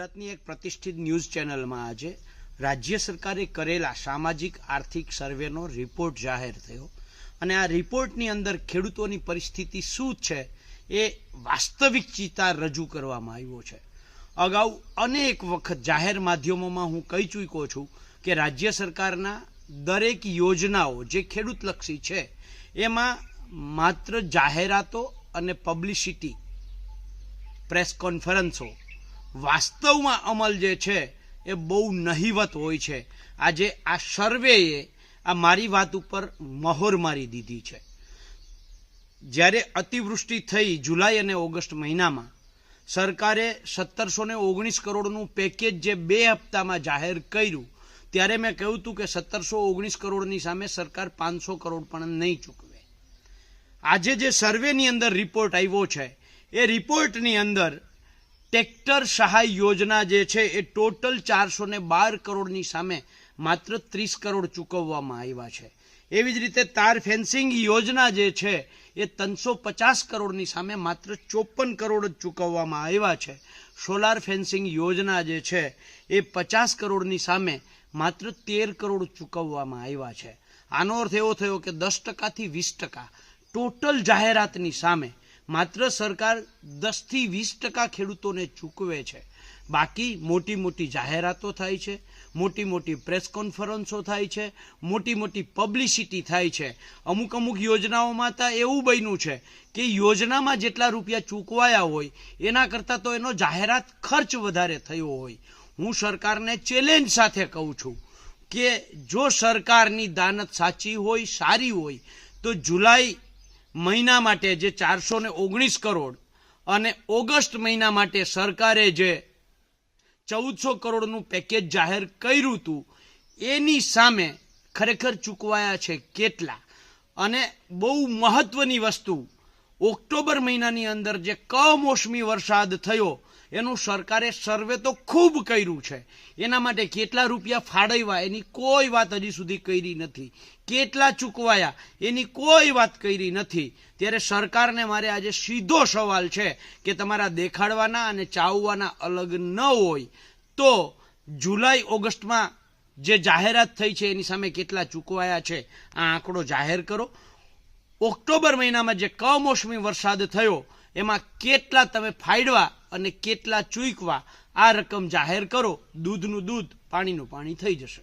ગુજરાતની એક પ્રતિષ્ઠિત ન્યૂઝ ચેનલમાં આજે રાજ્ય સરકારે કરેલા સામાજિક આર્થિક સર્વેનો રિપોર્ટ જાહેર થયો. અને આ રિપોર્ટની અંદર ખેડૂતોની પરિસ્થિતિ શું છે એ વાસ્તવિક ચિતા રજૂ કરવામાં આવ્યો છે. અગાઉ અનેક વખત જાહેર માધ્યમોમાં હું કહી ચૂક્યો છું કે રાજ્ય સરકારના દરેક યોજનાઓ જે ખેડૂતલક્ષી છે, એમાં માત્ર જાહેરાતો અને પબ્લિસિટી પ્રેસ કોન્ફરન્સો વાસ્તવમાં અમલ જે છે એ બહુ નહિવત હોય છે. આજે આ સર્વેએ આ મારી વાત ઉપર મહોર મારી દીધી છે. જ્યારે અતિવૃષ્ટિ થઈ જુલાઈ અને ઓગસ્ટ મહિનામાં, સરકારે સત્તરસો ને ઓગણીસ કરોડનું પેકેજ જે બે હપ્તામાં જાહેર કર્યું, ત્યારે મેં કહ્યું હતું કે સત્તરસો ઓગણીસ કરોડની સામે સરકાર પાંચસો કરોડ પણ નહીં ચૂકવે. આજે જે સર્વેની અંદર રિપોર્ટ આવ્યો છે, એ રિપોર્ટની અંદર ટ્રેક્ટર સહાય યોજના જે છે એ ટોટલ ચારસો ને બાર કરોડની સામે માત્ર ત્રીસ કરોડ ચૂકવવામાં આવ્યા છે. એવી જ રીતે તાર ફેન્સિંગ યોજના જે છે એ ત્રણસો પચાસ કરોડની સામે માત્ર ચોપન કરોડ જ ચૂકવવામાં આવ્યા છે. સોલાર ફેન્સિંગ યોજના જે છે એ પચાસ કરોડની સામે માત્ર તેર કરોડ ચૂકવવામાં આવ્યા છે. આનો અર્થ એવો થયો કે દસ ટકાથી વીસ ટકા ટોટલ જાહેરાતની સામે માત્ર સરકાર દસથી વીસ ટકા ખેડૂતોને ચૂકવે છે. બાકી મોટી મોટી જાહેરાતો થાય છે, મોટી મોટી પ્રેસ કોન્ફરન્સો થાય છે, મોટી મોટી પબ્લિસિટી થાય છે. અમુક અમુક યોજનાઓમાં તો એવું બન્યું છે કે યોજનામાં જેટલા રૂપિયા ચૂકવાયા હોય, એના કરતાં તો એનો જાહેરાત ખર્ચ વધારે થયો હોય. હું સરકારને ચેલેન્જ સાથે કહું છું કે જો સરકારની દાનત સાચી હોય, સારી હોય, તો જુલાઈ મહિના માટે જે ચારસો ઓગણીસ કરોડ અને ઓગસ્ટ મહિના માટે સરકારે જે ચૌદસો કરોડનું પેકેજ જાહેર કર્યું હતું, એની સામે ખરેખર ચૂકવાયા છે કેટલા? અને બહુ મહત્વની વસ્તુ, ઓક્ટોબર મહિનાની અંદર જે કમોસમી વરસાદ થયો એનું સરકારે સર્વે તો ખૂબ કર્યું છે. એના માટે કેટલા રૂપિયા ફાળવ્યા, એની કોઈ વાત હજી સુધી કરી નથી. કેટલા ચૂકવાયા, એની કોઈ વાત કરી નથી. ત્યારે સરકારને મારે આજે સીધો સવાલ છે કે તમારા દેખાડવાના અને ચાવવાના અલગ ન હોય. તો જુલાઈ ઓગસ્ટમાં જે જાહેરાત થઈ છે, એની સામે કેટલા ચૂકવાયા છે, આ આંકડો જાહેર કરો. ઓક્ટોબર મહિનામાં જે કમોસમી વરસાદ થયો એમાં કેટલા તમે ફાડવા અને કેટલા ચૂકવા આ રકમ જાહેર કરો, દૂધનું દૂધ, પાણીનું પાણી થઈ જશે.